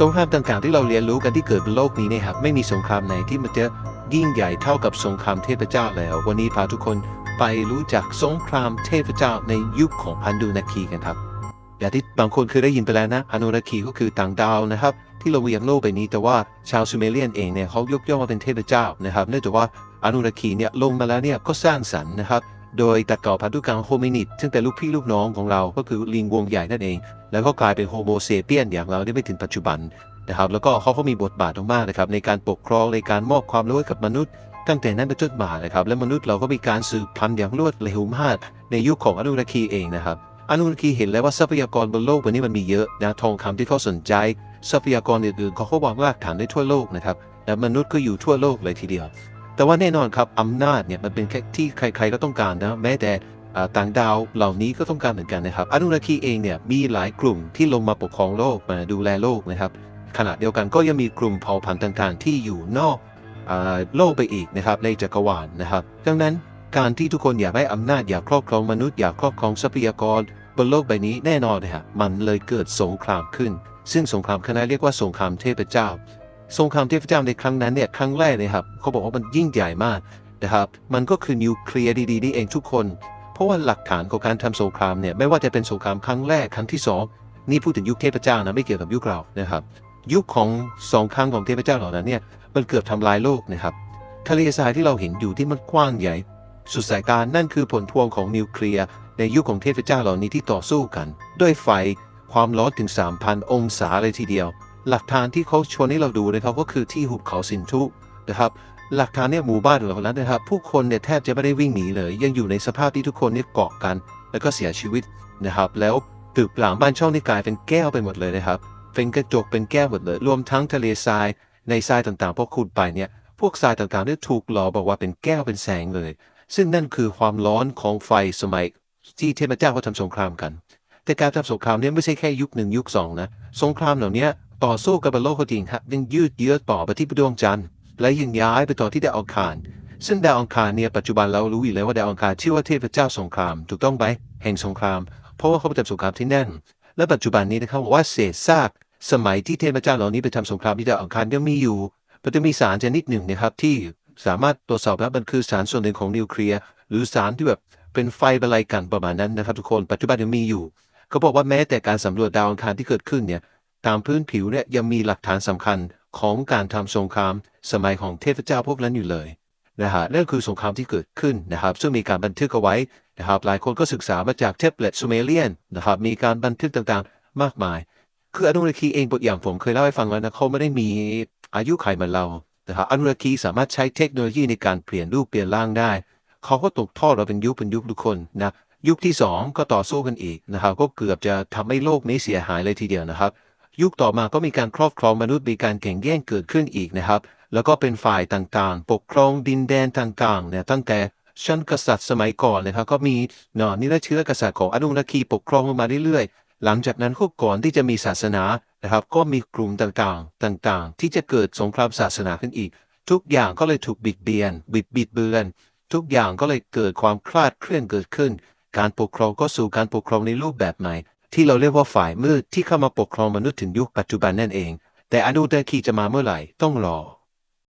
สงครามต่างๆที่เราเรียนรู้กันที่เกิดบนโลกนี้นี่ยครับไม่มีสงครามไหนที่มันจะยิ่งใหญ่เท่ากับสงครามเทพเจ้าแล้ว วันนี้พาทุกคนไปรู้จักสงครามเทพเจ้าในยุคของพันดูนาคีกันครับอย่างที่บางคนเคยได้ยินไปแล้วนะพันดูนาคีก็คือต่างดาวนะครับ ที่เราเวียงโลกใบนี้แต่ว่าชาวซูเมเรียนเองเนี่ยเขายกย่องว่าเป็นเทพเจ้านะครับเนื่องจากว่าอนุราคีเนี่ยลงมาแล้วเนี่ยก็สร้างสรรค์นะครับ โดยตัดก่อพันธุกรรมโฮมินิดซึ่งเป็นลูกพี่ลูกน้องของเราก็คือลิงวงใหญ่นั่นเอง แล้วก็กลายเป็นโฮโมเซเปียนอย่างเราได้ไปถึงปัจจุบันนะครับแล้วก็เขาก็มีบทบาทมากนะครับในการปกครองในการมอบความรู้ให้กับมนุษย์ตั้งแต่นั้นเป็นต้นมานะครับและมนุษย์เราก็มีการสืบพันธุ์อย่างรวดเร็วมากในยุคของอนุราคีเองนะครับอนุราคีเห็นแล้วว่าทรัพยากรบนโลกวันนี้มันมีเยอะนะทองคำที่เขาสนใจ ทรัพยากรอื่นๆเขาก็วางรากฐานได้ทั่วโลกนะครับและมนุษย์ก็อยู่ทั่วโลกเลยทีเดียว แต่ว่าแน่นอนครับอำนาจเนี่ยมันเป็นแค่ที่ใครๆก็ต้องการนะแม้แต่ต่างดาวเหล่านี้ก็ต้องการเหมือนกันนะครับอนุราคีเองเนี่ยมีหลายกลุ่มที่ลงมาปกครองโลกมาดูแลโลกนะครับขณะเดียวกันก็ยังมีกลุ่มเผ่าพันธุ์ต่างๆ ที่อยู่นอกอโลกไปอีกนะครับในจักรวาลนะครับ ดังนั้นการที่ทุกคนอยากได้อำนาจอยากครอบครองมนุษย์อยากครอบครองทรัพยากรบนโลกใบนี้แน่นอนนะฮะมันเลยเกิดสงครามขึ้น ซึ่งสงครามคณะเรียกว่าสงครามเทพเจ้า สงครามเทพเจ้าในครั้งนั้นเนี่ยครั้งแรกเลยครับเขาบอกว่ามันยิ่งใหญ่มากนะครับมันก็คือนิวเคลียร์ดีๆนี่เองทุกคน เพราะว่าหลักฐานของการทำสงครามเนี่ยไม่ว่าจะเป็นสงครามครั้งแรกครั้งที่สองนี่พูดถึงยุคเทพเจ้านะไม่เกี่ยวกับยุคเรานะครับยุคของสองครั้งของเทพเจ้าเหล่านั้นเนี่ยมันเกือบทำลายโลกนะครับทะเลทรายที่เราเห็นอยู่ที่มันกว้างใหญ่ สุดสายตารนั่นคือผลพวงของนิวเคลียร์ในยุคของเทพเจ้าเหล่านี้ที่ต่อสู้กัน ด้วยไฟความร้อนถึง 3,000 องศาเลยทีเดียว หลักฐานที่เขาชวนให้เราดูนะครับก็คือที่หุบเขาสินธุนะครับหลักฐานเนี่ยหมู่บ้านเหล่านั้นนะครับ ผู้คนเนี่ยแทบจะไม่ได้วิ่งหนีเลย ยังอยู่ในสภาพที่ทุกคนเนี่ยเกาะกัน แล้วก็เสียชีวิตนะครับ แล้วตึกหลังบ้านช่องนี่กลายเป็นแก้วไปหมดเลยนะครับ เป็นกระจกเป็นแก้วหมดเลย รวมทั้งทะเลทรายในทรายต่างๆพอขุดไปเนี่ยพวกทรายต่างๆเนี่ถูกหล่อบอกว่าเป็นแก้วเป็นแสงเลย ซึ่งนั่นคือความร้อนของไฟสมัยที่เทพเจ้าเขาทำสงครามกัน แต่การทำสงครามเนี่ยไม่ใช่แค่ยุคหนึ่งยุคสองนะสงครามเหล่านี้ ต่อสู้กับบนโลกเขาจริงครับยังยืดเยื้อต่อไปที่ดวงจันทร์และยังย้ายไปต่อที่ดาวอังคาร ซึ่งดาวอังคารเนี่ยปัจจุบันเรารู้อยู่แล้วว่าดาวอังคารชื่อว่าเทพเจ้าสงครามถูกต้องไหมแห่งสงคราม เพราะว่าเขาไปทำสงครามที่แน่น และปัจจุบันนี้นะครับว่าเศษซากสมัยที่เทพเจ้าเหล่านี้ไปทำสงครามที่ดาวอังคารยังมีอยู่มันจะมีสารชนิดหนึ่งนะครับที่สามารถตรวจสอบแล้มันคือสารส่วนหนึ่งของนิวเคลียร์หรือสารที่แบบเป็นไฟบรรลัยกันประมาณนั้นนะครับทุกคนปัจจุบันยังมีอยู่เขาบอกว่าแม้แต่การสำรวจดาวอังคารที่เกิดขึ้นเนี่ย ตามพื้นผิวเนี่ยยังมีหลักฐานสำคัญของการทำสงครามสมัยของเทพเจ้าพวกนั้นอยู่เลยนะฮะนั่นคือสงครามที่เกิดขึ้นนะครับ ซึ่งมีการบันทึกเอาไว้นะครับ หลายคนก็ศึกษามาจากเทปเล็ตซูเมเรียนนะครับ มีการบันทึกต่างๆ มากมาย คืออนุราคีเองบทอย่างผมเคยเล่าให้ฟังแล้วนะเขาไม่ได้มีอายุขัยเหมือนเรานะครับอนุราคีสามารถใช้เทคโนโลยีในการเปลี่ยนรูปเปลี่ยนร่างได้ เขาก็ตกทอดเราเป็นยุคเป็นยุคทุกคนนะยุคที่สองก็ต่อสู้กันอีกนะครับก็เกือบจะทำให้โลกนี้เสียหายเลยทีเดียวนะครับ ยุคต่อมาก็มีการครอบครองมนุษย์มีการแข่งแย่งเกิดขึ้นอีกนะครับ แล้วก็เป็นฝ่ายต่างๆ ปกครองดินแดนต่างๆเนี่ยตั้งแต่ชั้นกษัตริย์สมัยก่อนนะครับก็มีเนาะนิรเชื้อกษัตริย์ของอนุราคีปกครองมาเรื่อยๆ หลังจากนั้นก็ก่อนที่จะมีศาสนานะครับ ก็มีกลุ่มต่างๆ ต่างๆ ที่จะเกิดสงครามศาสนาขึ้นอีก ทุกอย่างก็เลยถูกบิดเบียน บิดบิดเบือน ทุกอย่างก็เลยเกิดความคลาดเคลื่อนเกิดขึ้น การปกครองก็สู่การปกครองในรูปแบบใหม่ ที่เราเรียกว่าฝ่ายมืดที่เข้ามาปกครองมนุษย์ถึงยุคปัจจุบันนั่นเอง แต่อนุราคีจะมาเมื่อไหร่ต้องรอ